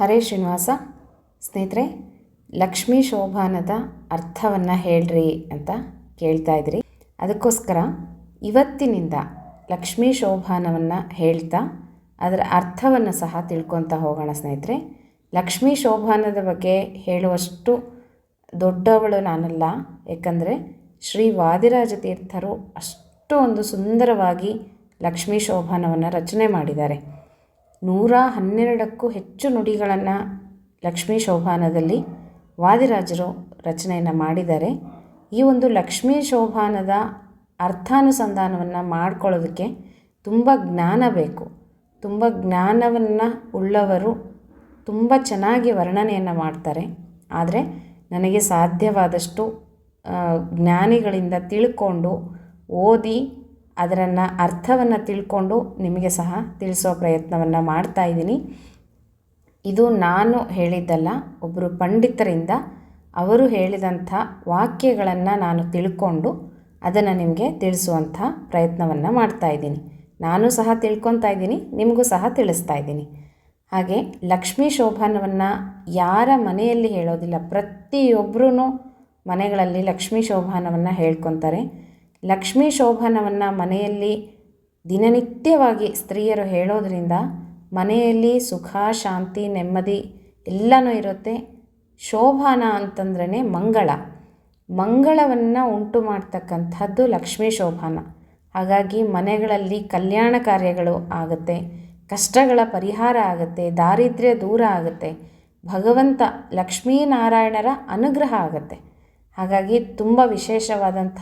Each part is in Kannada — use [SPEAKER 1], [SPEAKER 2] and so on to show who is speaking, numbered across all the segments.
[SPEAKER 1] ಹರೇ ಶ್ರೀನಿವಾಸ, ಸ್ನೇಹಿತರೆ, ಲಕ್ಷ್ಮೀ ಶೋಭಾನದ ಅರ್ಥವನ್ನು ಹೇಳ್ರಿ ಅಂತ ಕೇಳ್ತಾ ಇದ್ರಿ. ಅದಕ್ಕೋಸ್ಕರ ಇವತ್ತಿನಿಂದ ಲಕ್ಷ್ಮೀ ಶೋಭಾನವನ್ನು ಹೇಳ್ತಾ ಅದರ ಅರ್ಥವನ್ನು ಸಹ ತಿಳ್ಕೊತಾ ಹೋಗೋಣ ಸ್ನೇಹಿತರೆ. ಲಕ್ಷ್ಮೀ ಶೋಭಾನದ ಬಗ್ಗೆ ಹೇಳುವಷ್ಟು ದೊಡ್ಡವಳು ನಾನಲ್ಲ, ಏಕೆಂದರೆ ಶ್ರೀ ವಾದಿರಾಜ ತೀರ್ಥರು ಅಷ್ಟು ಒಂದು ಸುಂದರವಾಗಿ ಲಕ್ಷ್ಮೀ ಶೋಭಾನವನ್ನು ರಚನೆ ಮಾಡಿದ್ದಾರೆ. ನೂರ ಹನ್ನೆರಡಕ್ಕೂ ಹೆಚ್ಚು ನುಡಿಗಳನ್ನು ಲಕ್ಷ್ಮೀ ಶೋಭಾನದಲ್ಲಿ ವಾದಿರಾಜರು ರಚನೆಯನ್ನು ಮಾಡಿದ್ದಾರೆ. ಈ ಒಂದು ಲಕ್ಷ್ಮೀ ಶೋಭಾನದ ಅರ್ಥಾನುಸಂಧಾನವನ್ನು ಮಾಡ್ಕೊಳ್ಳೋದಕ್ಕೆ ತುಂಬ ಜ್ಞಾನ ಬೇಕು. ತುಂಬ ಜ್ಞಾನವನ್ನು ಉಳ್ಳವರು ತುಂಬ ಚೆನ್ನಾಗಿ ವರ್ಣನೆಯನ್ನು ಮಾಡ್ತಾರೆ. ಆದರೆ ನನಗೆ ಸಾಧ್ಯವಾದಷ್ಟು ಜ್ಞಾನಿಗಳಿಂದ ತಿಳ್ಕೊಂಡು ಓದಿ ಅದರನ್ನು ಅರ್ಥವನ್ನು ತಿಳ್ಕೊಂಡು ನಿಮಗೆ ಸಹ ತಿಳಿಸೋ ಪ್ರಯತ್ನವನ್ನು ಮಾಡ್ತಾ ಇದ್ದೀನಿ. ಇದು ನಾನು ಹೇಳಿದ್ದಲ್ಲ ಒಬ್ಬರು ಪಂಡಿತರಿಂದ ಅವರು ಹೇಳಿದಂಥ ವಾಕ್ಯಗಳನ್ನು ನಾನು ತಿಳ್ಕೊಂಡು ಅದನ್ನು ನಿಮಗೆ ತಿಳಿಸುವಂಥ ಪ್ರಯತ್ನವನ್ನು ಮಾಡ್ತಾ ಇದ್ದೀನಿ. ನಾನು ಸಹ ತಿಳ್ಕೊತಾ ಇದ್ದೀನಿ, ನಿಮಗೂ ಸಹ ತಿಳಿಸ್ತಾ ಇದ್ದೀನಿ. ಹಾಗೆ ಲಕ್ಷ್ಮೀ ಶೋಭಾನವನ್ನು ಯಾರ ಮನೆಯಲ್ಲಿ ಹೇಳೋದಿಲ್ಲ ಪ್ರತಿಯೊಬ್ಬರೂ ಮನೆಗಳಲ್ಲಿ ಲಕ್ಷ್ಮೀ ಶೋಭಾನವನ್ನು ಹೇಳ್ಕೊತಾರೆ. ಲಕ್ಷ್ಮೀ ಶೋಭನವನ್ನು ಮನೆಯಲ್ಲಿ ದಿನನಿತ್ಯವಾಗಿ ಸ್ತ್ರೀಯರು ಹೇಳೋದರಿಂದ ಮನೆಯಲ್ಲಿ ಸುಖ, ಶಾಂತಿ, ನೆಮ್ಮದಿ ಎಲ್ಲನೂ ಇರುತ್ತೆ. ಶೋಭಾನ ಅಂತಂದ್ರೇ ಮಂಗಳ. ಮಂಗಳವನ್ನು ಉಂಟು ಮಾಡ್ತಕ್ಕಂಥದ್ದು ಲಕ್ಷ್ಮೀ ಶೋಭಾನ. ಹಾಗಾಗಿ ಮನೆಗಳಲ್ಲಿ ಕಲ್ಯಾಣ ಕಾರ್ಯಗಳು ಆಗುತ್ತೆ, ಕಷ್ಟಗಳ ಪರಿಹಾರ ಆಗುತ್ತೆ, ದಾರಿದ್ರ್ಯ ದೂರ ಆಗುತ್ತೆ, ಭಗವಂತ ಲಕ್ಷ್ಮೀನಾರಾಯಣರ ಅನುಗ್ರಹ ಆಗುತ್ತೆ. ಹಾಗಾಗಿ ತುಂಬ ವಿಶೇಷವಾದಂಥ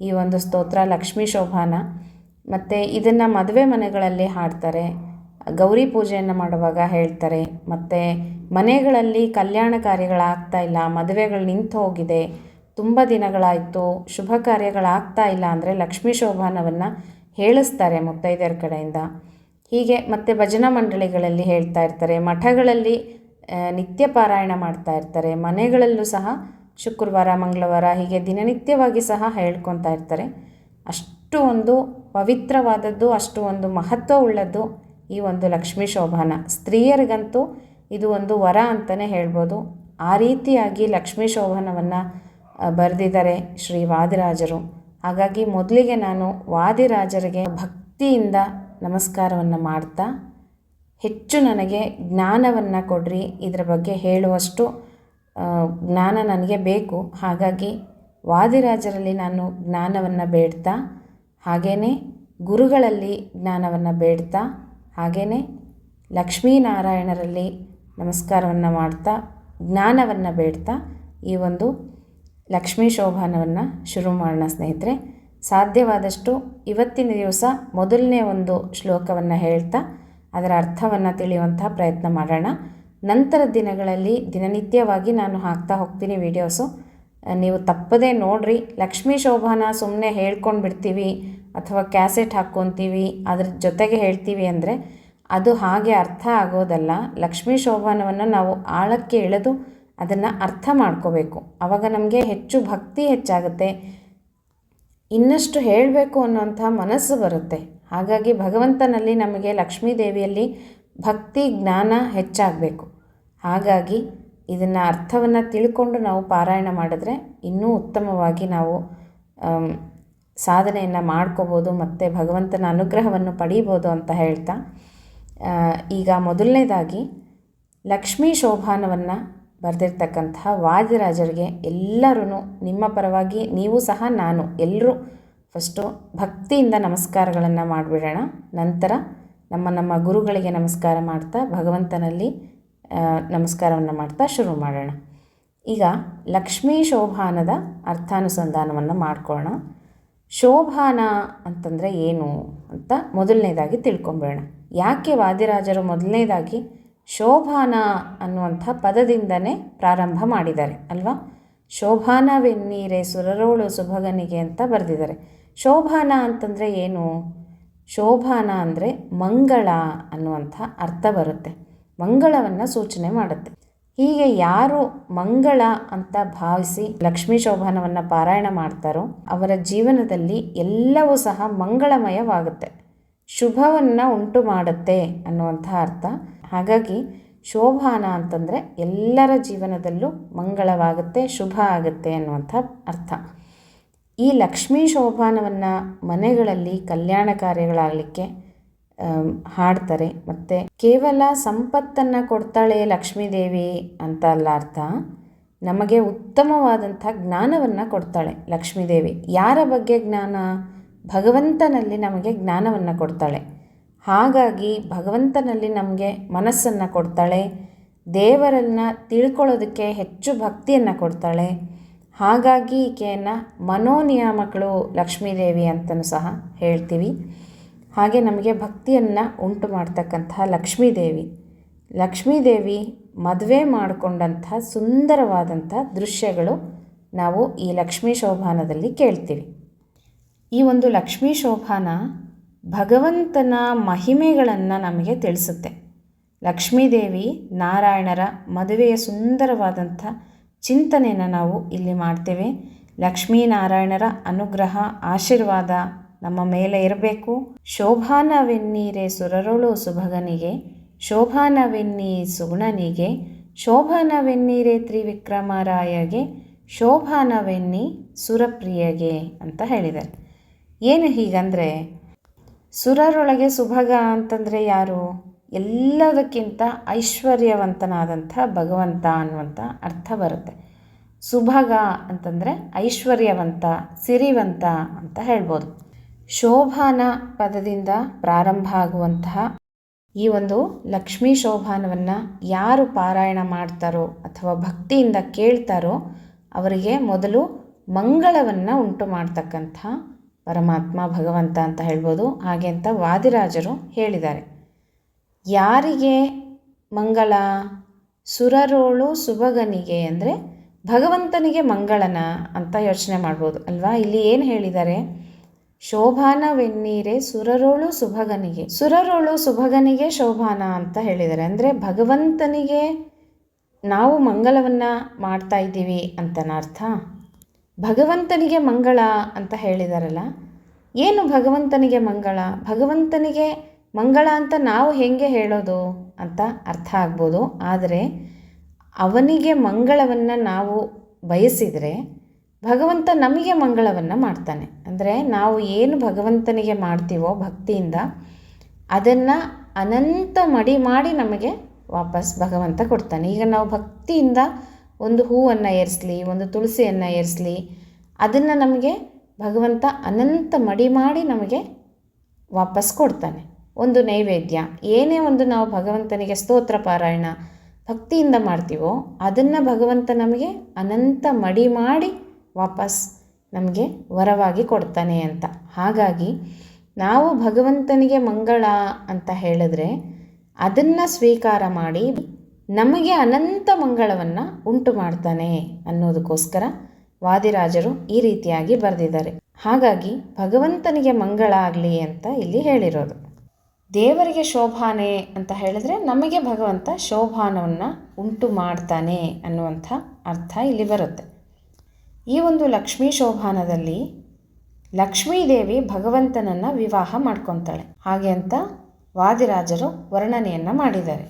[SPEAKER 1] ಈ ಒಂದು ಸ್ತೋತ್ರ, ಲಕ್ಷ್ಮೀ ಶೋಭಾನ. ಮತ್ತು ಇದನ್ನು ಮದುವೆ ಮನೆಗಳಲ್ಲಿ ಹಾಡ್ತಾರೆ. ಗೌರಿ ಪೂಜೆಯನ್ನು ಮಾಡುವಾಗ ಹೇಳ್ತಾರೆ. ಮತ್ತು ಮನೆಗಳಲ್ಲಿ ಕಲ್ಯಾಣ ಕಾರ್ಯಗಳಾಗ್ತಾ ಇಲ್ಲ, ಮದುವೆಗಳು ನಿಂತು ಹೋಗಿದೆ, ತುಂಬ ದಿನಗಳಾಯಿತು, ಶುಭ ಕಾರ್ಯಗಳಾಗ್ತಾ ಇಲ್ಲ ಅಂದರೆ ಲಕ್ಷ್ಮೀ ಶೋಭಾನವನ್ನು ಹೇಳಿಸ್ತಾರೆ ಮುತ್ತೈದೆಯರ ಕಡೆಯಿಂದ. ಹೀಗೆ ಮತ್ತು ಭಜನಾ ಮಂಡಳಿಗಳಲ್ಲಿ ಹೇಳ್ತಾ ಇರ್ತಾರೆ. ಮಠಗಳಲ್ಲಿ ನಿತ್ಯ ಪಾರಾಯಣ ಮಾಡ್ತಾ ಇರ್ತಾರೆ. ಮನೆಗಳಲ್ಲೂ ಸಹ ಶುಕ್ರವಾರ, ಮಂಗಳವಾರ ಹೀಗೆ ದಿನನಿತ್ಯವಾಗಿ ಸಹ ಹೇಳ್ಕೊತಾ ಇರ್ತಾರೆ. ಅಷ್ಟು ಒಂದು ಪವಿತ್ರವಾದದ್ದು, ಅಷ್ಟು ಒಂದು ಮಹತ್ವ ಉಳ್ಳದ್ದು ಈ ಒಂದು ಲಕ್ಷ್ಮೀ ಶೋಭಾನ. ಸ್ತ್ರೀಯರಿಗಂತೂ ಇದು ಒಂದು ವರ ಅಂತಲೇ ಹೇಳ್ಬೋದು. ಆ ರೀತಿಯಾಗಿ ಲಕ್ಷ್ಮೀ ಶೋಭನವನ್ನು ಬರೆದಿದ್ದಾರೆ ಶ್ರೀ ವಾದಿರಾಜರು. ಹಾಗಾಗಿ ಮೊದಲಿಗೆ ನಾನು ವಾದಿರಾಜರಿಗೆ ಭಕ್ತಿಯಿಂದ ನಮಸ್ಕಾರವನ್ನು ಮಾಡ್ತಾ, ಹೆಚ್ಚು ನನಗೆ ಜ್ಞಾನವನ್ನು ಕೊಡ್ರಿ, ಇದರ ಬಗ್ಗೆ ಹೇಳುವಷ್ಟು ಜ್ಞಾನ ನನಗೆ ಬೇಕು. ಹಾಗಾಗಿ ವಾದಿರಾಜರಲ್ಲಿ ನಾನು ಜ್ಞಾನವನ್ನು ಬೇಡ್ತಾ ಹಾಗೆಯೇ ಗುರುಗಳಲ್ಲಿ ಜ್ಞಾನವನ್ನು ಬೇಡ್ತಾ ಹಾಗೆಯೇ ಲಕ್ಷ್ಮೀನಾರಾಯಣರಲ್ಲಿ ನಮಸ್ಕಾರವನ್ನು ಮಾಡ್ತಾ, ಜ್ಞಾನವನ್ನು ಬೇಡ್ತಾ ಈ ಒಂದು ಲಕ್ಷ್ಮೀ ಶೋಭಾನವನ್ನು ಶುರು ಮಾಡೋಣ ಸ್ನೇಹಿತರೆ. ಸಾಧ್ಯವಾದಷ್ಟು ಇವತ್ತಿನ ದಿವಸ ಮೊದಲನೇ ಒಂದು ಶ್ಲೋಕವನ್ನು ಹೇಳ್ತಾ, ಅದರ ಅರ್ಥವನ್ನು ತಿಳಿಯುವಂತಹ ಪ್ರಯತ್ನ ಮಾಡೋಣ. ನಂತರ ದಿನಗಳಲ್ಲಿ ದಿನನಿತ್ಯವಾಗಿ ನಾನು ಹಾಕ್ತಾ ಹೋಗ್ತೀನಿ ವೀಡಿಯೋಸು ನೀವು ತಪ್ಪದೇ ನೋಡಿರಿ. ಲಕ್ಷ್ಮೀ ಶೋಭಾನ ಸುಮ್ಮನೆ ಹೇಳ್ಕೊಂಡು ಬಿಡ್ತೀವಿ ಅಥವಾ ಕ್ಯಾಸೆಟ್ ಹಾಕ್ಕೊತೀವಿ, ಅದ್ರ ಜೊತೆಗೆ ಹೇಳ್ತೀವಿ ಅಂದರೆ ಅದು ಹಾಗೆ ಅರ್ಥ ಆಗೋದಲ್ಲ. ಲಕ್ಷ್ಮೀ ಶೋಭಾನವನ್ನು ನಾವು ಆಳಕ್ಕೆ ಇಳಿದು ಅದನ್ನು ಅರ್ಥ ಮಾಡ್ಕೋಬೇಕು. ಆವಾಗ ನಮಗೆ ಹೆಚ್ಚು ಭಕ್ತಿ ಹೆಚ್ಚಾಗುತ್ತೆ. ಇನ್ನಷ್ಟು ಹೇಳಬೇಕು ಅನ್ನೋಂಥ ಮನಸ್ಸು ಬರುತ್ತೆ. ಹಾಗಾಗಿ ಭಗವಂತನಲ್ಲಿ ನಮಗೆ ಲಕ್ಷ್ಮೀ ದೇವಿಯಲ್ಲಿ ಭಕ್ತಿ ಜ್ಞಾನ ಹೆಚ್ಚಾಗಬೇಕು. ಹಾಗಾಗಿ ಇದನ್ನು ಅರ್ಥವನ್ನು ತಿಳ್ಕೊಂಡು ನಾವು ಪಾರಾಯಣ ಮಾಡಿದ್ರೆ ಇನ್ನೂ ಉತ್ತಮವಾಗಿ ನಾವು ಸಾಧನೆಯನ್ನು ಮಾಡ್ಕೋಬೋದು ಮತ್ತು ಭಗವಂತನ ಅನುಗ್ರಹವನ್ನು ಪಡೀಬೋದು ಅಂತ ಹೇಳ್ತಾ ಈಗ ಮೊದಲನೇದಾಗಿ ಲಕ್ಷ್ಮೀ ಶೋಭಾನವನ್ನು ಬರೆದಿರ್ತಕ್ಕಂತಹ ವಾದ್ಯರಾಜರಿಗೆ ಎಲ್ಲರೂ ನಿಮ್ಮ ಪರವಾಗಿ ನೀವು ಸಹ ನಾನು ಎಲ್ಲರೂ ಫಸ್ಟು ಭಕ್ತಿಯಿಂದ ನಮಸ್ಕಾರಗಳನ್ನು ಮಾಡಿಬಿಡೋಣ. ನಂತರ ನಮ್ಮ ನಮ್ಮ ಗುರುಗಳಿಗೆ ನಮಸ್ಕಾರ ಮಾಡ್ತಾ ಭಗವಂತನಲ್ಲಿ ನಮಸ್ಕಾರವನ್ನು ಮಾಡ್ತಾ ಶುರು ಮಾಡೋಣ. ಈಗ ಲಕ್ಷ್ಮೀ ಶೋಭಾನದ ಅರ್ಥಾನುಸಂಧಾನವನ್ನು ಮಾಡ್ಕೊಳ್ಳೋಣ. ಶೋಭಾನ ಅಂತಂದರೆ ಏನು ಅಂತ ಮೊದಲನೇದಾಗಿ ತಿಳ್ಕೊಂಬಿಡೋಣ ಯಾಕೆ ವಾದಿರಾಜರು ಮೊದಲನೇದಾಗಿ ಶೋಭಾನ ಅನ್ನುವಂಥ ಪದದಿಂದನೇ ಪ್ರಾರಂಭ ಮಾಡಿದ್ದಾರೆ ಅಲ್ವಾ? ಶೋಭಾನವೆನ್ನೀರೆ ಸುರರೋಳು ಸುಭಗನಿಗೆ ಅಂತ ಬರೆದಿದ್ದಾರೆ. ಶೋಭಾನ ಅಂತಂದರೆ ಏನು? ಶೋಭಾನ ಅಂದರೆ ಮಂಗಳ ಅನ್ನುವಂಥ ಅರ್ಥ ಬರುತ್ತೆ. ಮಂಗಳವನ್ನು ಸೂಚನೆ ಮಾಡುತ್ತೆ. ಹೀಗೆ ಯಾರು ಮಂಗಳ ಅಂತ ಭಾವಿಸಿ ಲಕ್ಷ್ಮೀ ಶೋಭಾನವನ್ನು ಪಾರಾಯಣ ಮಾಡ್ತಾರೋ ಅವರ ಜೀವನದಲ್ಲಿ ಎಲ್ಲವೂ ಸಹ ಮಂಗಳಮಯವಾಗುತ್ತೆ. ಶುಭವನ್ನು ಉಂಟು ಮಾಡುತ್ತೆ ಅನ್ನುವಂಥ ಅರ್ಥ. ಹಾಗಾಗಿ ಶೋಭಾನ ಅಂತಂದರೆ ಎಲ್ಲರ ಜೀವನದಲ್ಲೂ ಮಂಗಳವಾಗುತ್ತೆ, ಶುಭ ಆಗುತ್ತೆ ಅನ್ನುವಂಥ ಅರ್ಥ. ಈ ಲಕ್ಷ್ಮೀ ಶೋಭಾನವನ್ನು ಮನೆಗಳಲ್ಲಿ ಕಲ್ಯಾಣ ಕಾರ್ಯಗಳಾಗಲಿಕ್ಕೆ ಹಾಡ್ತಾರೆ. ಮತ್ತು ಕೇವಲ ಸಂಪತ್ತನ್ನು ಕೊಡ್ತಾಳೆ ಲಕ್ಷ್ಮೀದೇವಿ ಅಂತ ಅಲ್ಲ ಅರ್ಥ. ನಮಗೆ ಉತ್ತಮವಾದಂಥ ಜ್ಞಾನವನ್ನು ಕೊಡ್ತಾಳೆ ಲಕ್ಷ್ಮೀದೇವಿ. ಯಾರ ಬಗ್ಗೆ ಜ್ಞಾನ? ಭಗವಂತನಲ್ಲಿ ನಮಗೆ ಜ್ಞಾನವನ್ನು ಕೊಡ್ತಾಳೆ. ಹಾಗಾಗಿ ಭಗವಂತನಲ್ಲಿ ನಮಗೆ ಮನಸ್ಸನ್ನು ಕೊಡ್ತಾಳೆ. ದೇವರನ್ನು ತಿಳ್ಕೊಳ್ಳೋದಕ್ಕೆ ಹೆಚ್ಚು ಭಕ್ತಿಯನ್ನು ಕೊಡ್ತಾಳೆ. ಹಾಗಾಗಿ ಈಕೆಯನ್ನು ಮನೋನಿಯಾಮಕಳು ಲಕ್ಷ್ಮೀದೇವಿ ಅಂತಲೂ ಸಹ ಹೇಳ್ತೀವಿ. ಹಾಗೆ ನಮಗೆ ಭಕ್ತಿಯನ್ನು ಉಂಟು ಮಾಡ್ತಕ್ಕಂತಹ ಲಕ್ಷ್ಮೀದೇವಿ. ಲಕ್ಷ್ಮೀದೇವಿ ಮದುವೆ ಮಾಡಿಕೊಂಡಂಥ ಸುಂದರವಾದಂಥ ದೃಶ್ಯಗಳು ನಾವು ಈ ಲಕ್ಷ್ಮೀ ಶೋಭಾನದಲ್ಲಿ ಕೇಳ್ತೀವಿ. ಈ ಒಂದು ಲಕ್ಷ್ಮೀ ಶೋಭಾನ ಭಗವಂತನ ಮಹಿಮೆಗಳನ್ನು ನಮಗೆ ತಿಳಿಸುತ್ತೆ. ಲಕ್ಷ್ಮೀದೇವಿ ನಾರಾಯಣರ ಮದುವೆಯ ಸುಂದರವಾದಂಥ ಚಿಂತನೆಯನ್ನು ನಾವು ಇಲ್ಲಿ ಮಾಡ್ತೇವೆ. ಲಕ್ಷ್ಮೀನಾರಾಯಣರ ಅನುಗ್ರಹ, ಆಶೀರ್ವಾದ ನಮ್ಮ ಮೇಲೆ ಇರಬೇಕು. ಶೋಭಾನವೆನ್ನೀರೆ ಸುರರುಳು ಸುಭಗನಿಗೆ, ಶೋಭಾನವೆನ್ನಿ ಸುಗುಣನಿಗೆ, ಶೋಭಾನವೆನ್ನೀರೆ ತ್ರಿವಿಕ್ರಮರಾಯಗೆ, ಶೋಭಾನವೆನ್ನಿ ಸುರಪ್ರಿಯಗೆ ಅಂತ ಹೇಳಿದ್ದಾರೆ. ಏನು ಹೀಗಂದರೆ, ಸುರರೊಳಗೆ ಸುಭಗ ಅಂತಂದರೆ ಯಾರು? ಎಲ್ಲದಕ್ಕಿಂತ ಐಶ್ವರ್ಯವಂತನಾದಂಥ ಭಗವಂತ ಅನ್ನುವಂಥ ಅರ್ಥ ಬರುತ್ತೆ. ಸುಭಗ ಅಂತಂದರೆ ಐಶ್ವರ್ಯವಂತ, ಸಿರಿವಂತ ಅಂತ ಹೇಳ್ಬೋದು. ಶೋಭಾನ ಪದದಿಂದ ಪ್ರಾರಂಭ ಆಗುವಂತಹ ಈ ಒಂದು ಲಕ್ಷ್ಮೀ ಶೋಭಾನವನ್ನು ಯಾರು ಪಾರಾಯಣ ಮಾಡ್ತಾರೋ ಅಥವಾ ಭಕ್ತಿಯಿಂದ ಕೇಳ್ತಾರೋ ಅವರಿಗೆ ಮೊದಲು ಮಂಗಳವನ್ನು ಉಂಟು ಮಾಡ್ತಕ್ಕಂಥ ಪರಮಾತ್ಮ ಭಗವಂತ ಅಂತ ಹೇಳ್ಬೋದು. ಹಾಗೆ ಅಂತ ವಾದಿರಾಜರು ಹೇಳಿದ್ದಾರೆ. ಯಾರಿಗೆ? ಮಂಗಳ. ಸುರರೋಳು ಸುಭಗನಿಗೆ ಅಂದರೆ ಭಗವಂತನಿಗೆ ಮಂಗಳನ ಅಂತ ಯೋಚನೆ ಮಾಡ್ಬೋದು, ಅಲ್ವಾ? ಇಲ್ಲಿ ಏನು ಹೇಳಿದ್ದಾರೆ? ಶೋಭಾನವೆನ್ನೀರೆ ಸುರರೋಳು ಸುಭಗನಿಗೆ. ಸುರರೋಳು ಸುಭಗನಿಗೆ ಶೋಭಾನ ಅಂತ ಹೇಳಿದ್ದಾರೆ. ಅಂದರೆ ಭಗವಂತನಿಗೆ ನಾವು ಮಂಗಳವನ್ನು ಮಾಡ್ತಾ ಇದ್ದೀವಿ ಅಂತನ ಅರ್ಥ ಭಗವಂತನಿಗೆ ಮಂಗಳ ಅಂತ ಹೇಳಿದಾರಲ್ಲ, ಏನು ಭಗವಂತನಿಗೆ ಮಂಗಳ? ಭಗವಂತನಿಗೆ ಮಂಗಳ ಅಂತ ನಾವು ಹೇಗೆ ಹೇಳೋದು ಅಂತ ಅರ್ಥ ಆಗ್ಬೋದು. ಆದರೆ ಅವನಿಗೆ ಮಂಗಳವನ್ನು ನಾವು ಬಯಸಿದರೆ ಭಗವಂತ ನಮಗೆ ಮಂಗಳವನ್ನು ಮಾಡ್ತಾನೆ. ಅಂದರೆ ನಾವು ಏನು ಭಗವಂತನಿಗೆ ಮಾಡ್ತೀವೋ ಭಕ್ತಿಯಿಂದ ಅದನ್ನು ಅನಂತ ಮಡಿ ಮಾಡಿ ನಮಗೆ ವಾಪಸ್ ಭಗವಂತ ಕೊಡ್ತಾನೆ. ಈಗ ನಾವು ಭಕ್ತಿಯಿಂದ ಒಂದು ಹೂವನ್ನು ಏರಿಸಲಿ, ಒಂದು ತುಳಸಿಯನ್ನು ಏರಿಸಲಿ, ಅದನ್ನು ನಮಗೆ ಭಗವಂತ ಅನಂತ ಮಡಿ ಮಾಡಿ ನಮಗೆ ವಾಪಸ್ ಕೊಡ್ತಾನೆ. ಒಂದು ನೈವೇದ್ಯ. ಏನೇ ಒಂದು ನಾವು ಭಗವಂತನಿಗೆ ಸ್ತೋತ್ರ ಪಾರಾಯಣ ಭಕ್ತಿಯಿಂದ ಮಾಡ್ತೀವೋ ಅದನ್ನು ಭಗವಂತ ನಮಗೆ ಅನಂತ ಮಡಿ ಮಾಡಿ ವಾಪಸ್ ನಮಗೆ ವರವಾಗಿ ಕೊಡ್ತಾನೆ ಅಂತ. ಹಾಗಾಗಿ ನಾವು ಭಗವಂತನಿಗೆ ಮಂಗಳ ಅಂತ ಹೇಳಿದ್ರೆ ಅದನ್ನು ಸ್ವೀಕಾರ ಮಾಡಿ ನಮಗೆ ಅನಂತ ಮಂಗಳವನ್ನು ಉಂಟು ಮಾಡ್ತಾನೆ ಅನ್ನೋದಕ್ಕೋಸ್ಕರ ವಾದಿರಾಜರು ಈ ರೀತಿಯಾಗಿ ಬರೆದಿದ್ದಾರೆ. ಹಾಗಾಗಿ ಭಗವಂತನಿಗೆ ಮಂಗಳ ಆಗಲಿ ಅಂತ ಇಲ್ಲಿ ಹೇಳಿರೋದು. ದೇವರಿಗೆ ಶೋಭಾನೆ ಅಂತ ಹೇಳಿದ್ರೆ ನಮಗೆ ಭಗವಂತ ಶೋಭಾನವನ್ನು ಉಂಟು ಮಾಡ್ತಾನೆ ಅನ್ನುವಂಥ ಅರ್ಥ ಇಲ್ಲಿ ಬರುತ್ತೆ. ಈ ಒಂದು ಲಕ್ಷ್ಮೀ ಶೋಭಾನದಲ್ಲಿ ಲಕ್ಷ್ಮೀದೇವಿ ಭಗವಂತನನ್ನು ವಿವಾಹ ಮಾಡ್ಕೊತಾಳೆ. ಹಾಗೆ ಅಂತ ವಾದಿರಾಜರು ವರ್ಣನೆಯನ್ನು ಮಾಡಿದ್ದಾರೆ.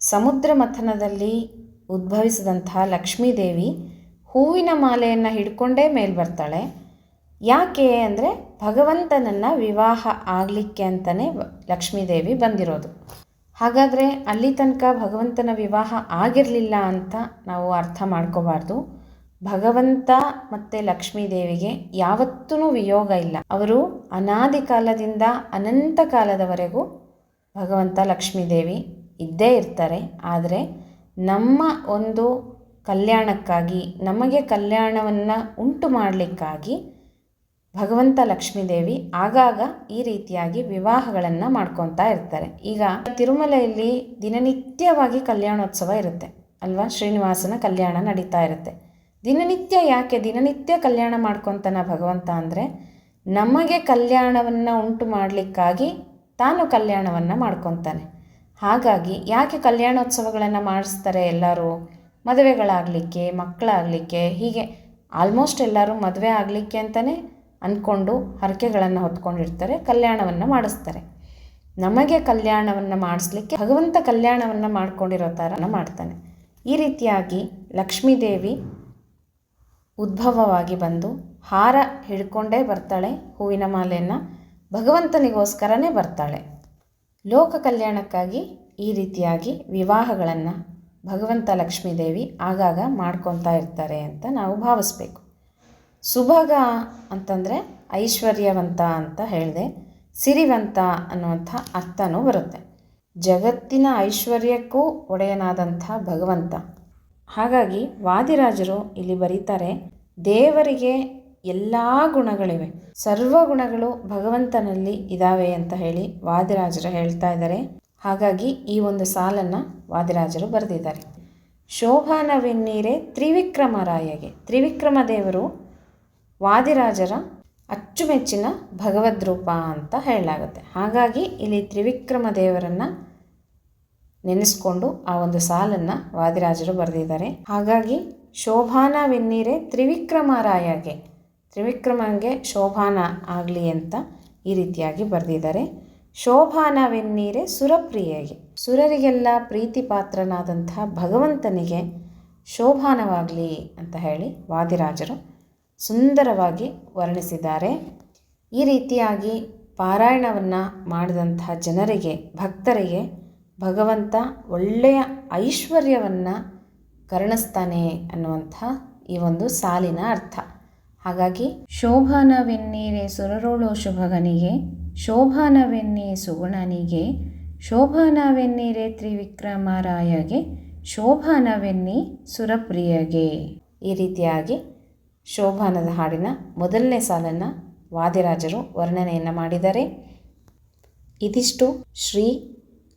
[SPEAKER 1] ಸಮುದ್ರ ಮಥನದಲ್ಲಿ ಉದ್ಭವಿಸಿದಂತಹ ಲಕ್ಷ್ಮೀದೇವಿ ಹೂವಿನ ಮಾಲೆಯನ್ನು ಹಿಡ್ಕೊಂಡೇ ಮೇಲೆ ಬರ್ತಾಳೆ ಯಾಕೆ ಅಂದರೆ ಭಗವಂತನನ್ನು ವಿವಾಹ ಆಗಲಿಕ್ಕೆ ಅಂತಲೇ ಲಕ್ಷ್ಮೀದೇವಿ ಬಂದಿರೋದು. ಹಾಗಾದರೆ ಅಲ್ಲಿ ತನಕ ಭಗವಂತನ ವಿವಾಹ ಆಗಿರಲಿಲ್ಲ ಅಂತ ನಾವು ಅರ್ಥ ಮಾಡ್ಕೋಬಾರ್ದು. ಭಗವಂತ ಮತ್ತು ಲಕ್ಷ್ಮೀದೇವಿಗೆ ಯಾವತ್ತೂ ವಿಯೋಗ ಇಲ್ಲ. ಅವರು ಅನಾದಿ ಕಾಲದಿಂದ ಅನಂತ ಕಾಲದವರೆಗೂ ಭಗವಂತ, ಲಕ್ಷ್ಮೀದೇವಿ ಇದ್ದೇ ಇರ್ತಾರೆ. ಆದರೆ ನಮ್ಮ ಒಂದು ಕಲ್ಯಾಣಕ್ಕಾಗಿ, ನಮಗೆ ಕಲ್ಯಾಣವನ್ನು ಉಂಟು ಮಾಡಲಿಕ್ಕಾಗಿ ಭಗವಂತ ಲಕ್ಷ್ಮೀದೇವಿ ಆಗಾಗ ಈ ರೀತಿಯಾಗಿ ವಿವಾಹಗಳನ್ನು ಮಾಡ್ಕೊತಾ ಇರ್ತಾರೆ. ಈಗ ತಿರುಮಲೆಯಲ್ಲಿ ದಿನನಿತ್ಯವಾಗಿ ಕಲ್ಯಾಣೋತ್ಸವ ಇರುತ್ತೆ. ಅಲ್ವಾ? ಶ್ರೀನಿವಾಸನ ಕಲ್ಯಾಣ ನಡೀತಾ ಇರುತ್ತೆ. ದಿನನಿತ್ಯ ಯಾಕೆ ದಿನನಿತ್ಯ ಕಲ್ಯಾಣ ಮಾಡ್ಕೊತಾನ ಭಗವಂತ ಅಂದರೆ, ನಮಗೆ ಕಲ್ಯಾಣವನ್ನು ಉಂಟು ಮಾಡಲಿಕ್ಕಾಗಿ ತಾನು ಕಲ್ಯಾಣವನ್ನು ಮಾಡ್ಕೊತಾನೆ. ಹಾಗಾಗಿ ಯಾಕೆ ಕಲ್ಯಾಣೋತ್ಸವಗಳನ್ನು ಮಾಡಿಸ್ತಾರೆ ಎಲ್ಲರೂ? ಮದುವೆಗಳಾಗಲಿಕ್ಕೆ, ಮಕ್ಕಳಾಗಲಿಕ್ಕೆ, ಹೀಗೆ ಆಲ್ಮೋಸ್ಟ್ ಎಲ್ಲರೂ ಮದುವೆ ಆಗಲಿಕ್ಕೆ ಅಂತಲೇ ಅಂದ್ಕೊಂಡು ಹರಕೆಗಳನ್ನು ಹೊತ್ಕೊಂಡಿರ್ತಾರೆ, ಕಲ್ಯಾಣವನ್ನು ಮಾಡಿಸ್ತಾರೆ. ನಮಗೆ ಕಲ್ಯಾಣವನ್ನು ಮಾಡಿಸ್ಲಿಕ್ಕೆ ಭಗವಂತ ಕಲ್ಯಾಣವನ್ನು ಮಾಡ್ಕೊಂಡಿರೋ ಥರ ಮಾಡ್ತಾನೆ. ಈ ರೀತಿಯಾಗಿ ಲಕ್ಷ್ಮೀದೇವಿ ಉದ್ಭವವಾಗಿ ಬಂದು ಹಾರ ಹಿಡ್ಕೊಂಡೇ ಬರ್ತಾಳೆ, ಹೂವಿನ ಮಾಲೆಯನ್ನು ಭಗವಂತನಿಗೋಸ್ಕರನೇ ಬರ್ತಾಳೆ. ಲೋಕ ಕಲ್ಯಾಣಕ್ಕಾಗಿ ಈ ರೀತಿಯಾಗಿ ವಿವಾಹಗಳನ್ನು ಭಗವಂತ ಲಕ್ಷ್ಮೀದೇವಿ ಆಗಾಗ ಮಾಡ್ಕೊತಾ ಇರ್ತಾರೆ ಅಂತ ನಾವು ಭಾವಿಸ್ಬೇಕು. ಸುಭಗ ಅಂತಂದರೆ ಐಶ್ವರ್ಯವಂತ ಅಂತ ಹೇಳಿದೆ, ಸಿರಿವಂತ ಅನ್ನುವಂಥ ಅರ್ಥನೂ ಬರುತ್ತೆ. ಜಗತ್ತಿನ ಐಶ್ವರ್ಯಕ್ಕೂ ಒಡೆಯನಾದಂಥ ಭಗವಂತ. ಹಾಗಾಗಿ ವಾದಿರಾಜರು ಇಲ್ಲಿ ಬರೀತಾರೆ, ದೇವರಿಗೆ ಎಲ್ಲ ಗುಣಗಳಿವೆ. ಸರ್ವ ಗುಣಗಳು ಭಗವಂತನಲ್ಲಿ ಇದ್ದಾವೆ ಅಂತ ಹೇಳಿ ವಾದಿರಾಜರು ಹೇಳ್ತಾ ಇದ್ದಾರೆ. ಹಾಗಾಗಿ ಈ ಒಂದು ಸಾಲನ್ನು ವಾದಿರಾಜರು ಬರೆದಿದ್ದಾರೆ. ಶೋಭಾನವೆನ್ನೀರೆ ತ್ರಿವಿಕ್ರಮರಾಯಗೆ ತ್ರಿವಿಕ್ರಮ ದೇವರು ವಾದಿರಾಜರ ಅಚ್ಚುಮೆಚ್ಚಿನ ಭಗವದ್ರೂಪ ಅಂತ ಹೇಳಲಾಗುತ್ತೆ. ಹಾಗಾಗಿ ಇಲ್ಲಿ ತ್ರಿವಿಕ್ರಮ ದೇವರನ್ನು ನೆನೆಸ್ಕೊಂಡು ಆ ಒಂದು ಸಾಲನ್ನು ವಾದಿರಾಜರು ಬರೆದಿದ್ದಾರೆ. ಹಾಗಾಗಿ ಶೋಭಾನವೆನ್ನೀರೆ ತ್ರಿವಿಕ್ರಮರಾಯಗೆ ತ್ರಿವಿಕ್ರಮಂಗೆ ಶೋಭಾನ ಆಗಲಿ ಅಂತ ಈ ರೀತಿಯಾಗಿ ಬರೆದಿದ್ದಾರೆ. ಶೋಭಾನವೆನ್ನೀರೆ ಸುರಪ್ರಿಯಗೆ. ಸುರರಿಗೆಲ್ಲ ಪ್ರೀತಿ ಪಾತ್ರನಾದಂತಹ ಭಗವಂತನಿಗೆ ಶೋಭಾನವಾಗಲಿ ಅಂತ ಹೇಳಿ ವಾದಿರಾಜರು ಸುಂದರವಾಗಿ ವರ್ಣಿಸಿದ್ದಾರೆ. ಈ ರೀತಿಯಾಗಿ ಪಾರಾಯಣವನ್ನು ಮಾಡಿದಂಥ ಜನರಿಗೆ, ಭಕ್ತರಿಗೆ ಭಗವಂತ ಒಳ್ಳೆಯ ಐಶ್ವರ್ಯವನ್ನು ಕರುಣಿಸ್ತಾನೆ ಅನ್ನುವಂಥ ಈ ಒಂದು ಸಾಲಿನ ಅರ್ಥ. ಹಾಗಾಗಿ ಶೋಭಾನವೆನ್ನೀರೆ ಸುರರೋಳು ಶುಭಗನಿಗೆ ಶೋಭಾನವೆನ್ನಿ ಸುಗುಣನಿಗೆ ಶೋಭಾನವೆನ್ನೀರೆ ತ್ರಿವಿಕ್ರಮರಾಯಗೆ ಶೋಭಾನವೆನ್ನಿ ಸುರಪ್ರಿಯಗೆ. ಈ ರೀತಿಯಾಗಿ ಶೋಭಾನದ ಹಾಡಿನ ಮೊದಲನೇ ಸಾಲನ್ನು ವಾದಿರಾಜರು ವರ್ಣನೆಯನ್ನು ಮಾಡಿದ್ದಾರೆ ಇದಿಷ್ಟು ಶ್ರೀ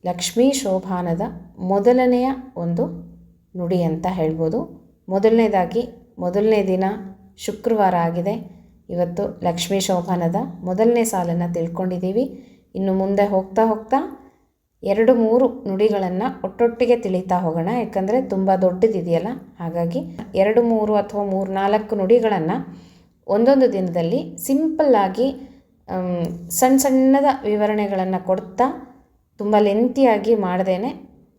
[SPEAKER 1] ಲಕ್ಷ್ಮೀ ಶೋಭಾನದ ಮೊದಲನೆಯ ಒಂದು ನುಡಿ ಅಂತ ಹೇಳ್ಬೋದು. ಮೊದಲನೇದಾಗಿ ಮೊದಲನೇ ದಿನ ಶುಕ್ರವಾರ ಆಗಿದೆ. ಇವತ್ತು ಲಕ್ಷ್ಮೀ ಶೋಭಾನದ ಮೊದಲನೇ ಸಾಲನ್ನು ತಿಳ್ಕೊಂಡಿದ್ದೀವಿ. ಇನ್ನು ಮುಂದೆ ಹೋಗ್ತಾ ಹೋಗ್ತಾ ಎರಡು ಮೂರು ನುಡಿಗಳನ್ನು ಒಟ್ಟೊಟ್ಟಿಗೆ ತಿಳಿತಾ ಹೋಗೋಣ. ಯಾಕಂದರೆ ತುಂಬ ದೊಡ್ಡದಿದೆಯಲ್ಲ? ಹಾಗಾಗಿ ಎರಡು ಮೂರು ಅಥವಾ ಮೂರು ನಾಲ್ಕು ನುಡಿಗಳನ್ನು ಒಂದೊಂದು ದಿನದಲ್ಲಿ ಸಿಂಪಲ್ಲಾಗಿ ಸಣ್ಣ ಸಣ್ಣದ ವಿವರಣೆಗಳನ್ನು ಕೊಡ್ತಾ ತುಂಬ ಲೆಂತಿಯಾಗಿ ಮಾಡದೇನೆ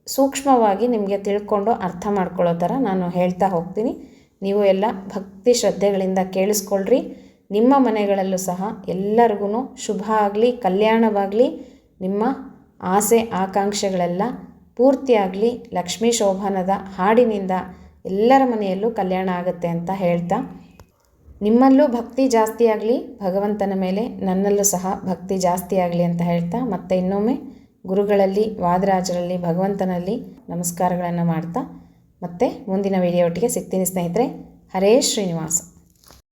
[SPEAKER 1] ಸೂಕ್ಷ್ಮವಾಗಿ ನಿಮಗೆ ತಿಳ್ಕೊಂಡು ಅರ್ಥ ಮಾಡ್ಕೊಳ್ಳೋ ಥರ ನಾನು ಹೇಳ್ತಾ ಹೋಗ್ತೀನಿ. ನೀವು ಎಲ್ಲ ಭಕ್ತಿ ಶ್ರದ್ಧೆಗಳಿಂದ ಕೇಳಿಸ್ಕೊಳ್ರಿ. ನಿಮ್ಮ ಮನೆಗಳಲ್ಲೂ ಸಹ ಎಲ್ಲರಿಗೂ ಶುಭ ಆಗಲಿ, ಕಲ್ಯಾಣವಾಗಲಿ. ನಿಮ್ಮ ಆಸೆ ಆಕಾಂಕ್ಷೆಗಳೆಲ್ಲ ಪೂರ್ತಿಯಾಗಲಿ ಲಕ್ಷ್ಮೀ ಶೋಭಾನದ ಹಾಡಿನಿಂದ ಎಲ್ಲರ ಮನೆಯಲ್ಲೂ ಕಲ್ಯಾಣ ಆಗುತ್ತೆ ಅಂತ ಹೇಳ್ತಾ, ನಿಮ್ಮಲ್ಲೂ ಭಕ್ತಿ ಜಾಸ್ತಿ ಆಗಲಿ, ಭಗವಂತನ ಮೇಲೆ ನನ್ನಲ್ಲೂ ಸಹ ಭಕ್ತಿ ಜಾಸ್ತಿ ಆಗಲಿ ಅಂತ ಹೇಳ್ತಾ, ಮತ್ತೆ ಇನ್ನೊಮ್ಮೆ ಗುರುಗಳಲ್ಲಿ, ವಾದರಾಜರಲ್ಲಿ, ಭಗವಂತನಲ್ಲಿ ನಮಸ್ಕಾರಗಳನ್ನು ಮಾಡ್ತಾ, ಮತ್ತೆ ಮುಂದಿನ ವಿಡಿಯೋ ಒಟ್ಟಿಗೆ ಸಿಗ್ತೀನಿ ಸ್ನೇಹಿತರೆ. ಹರೇ ಶ್ರೀನಿವಾಸ.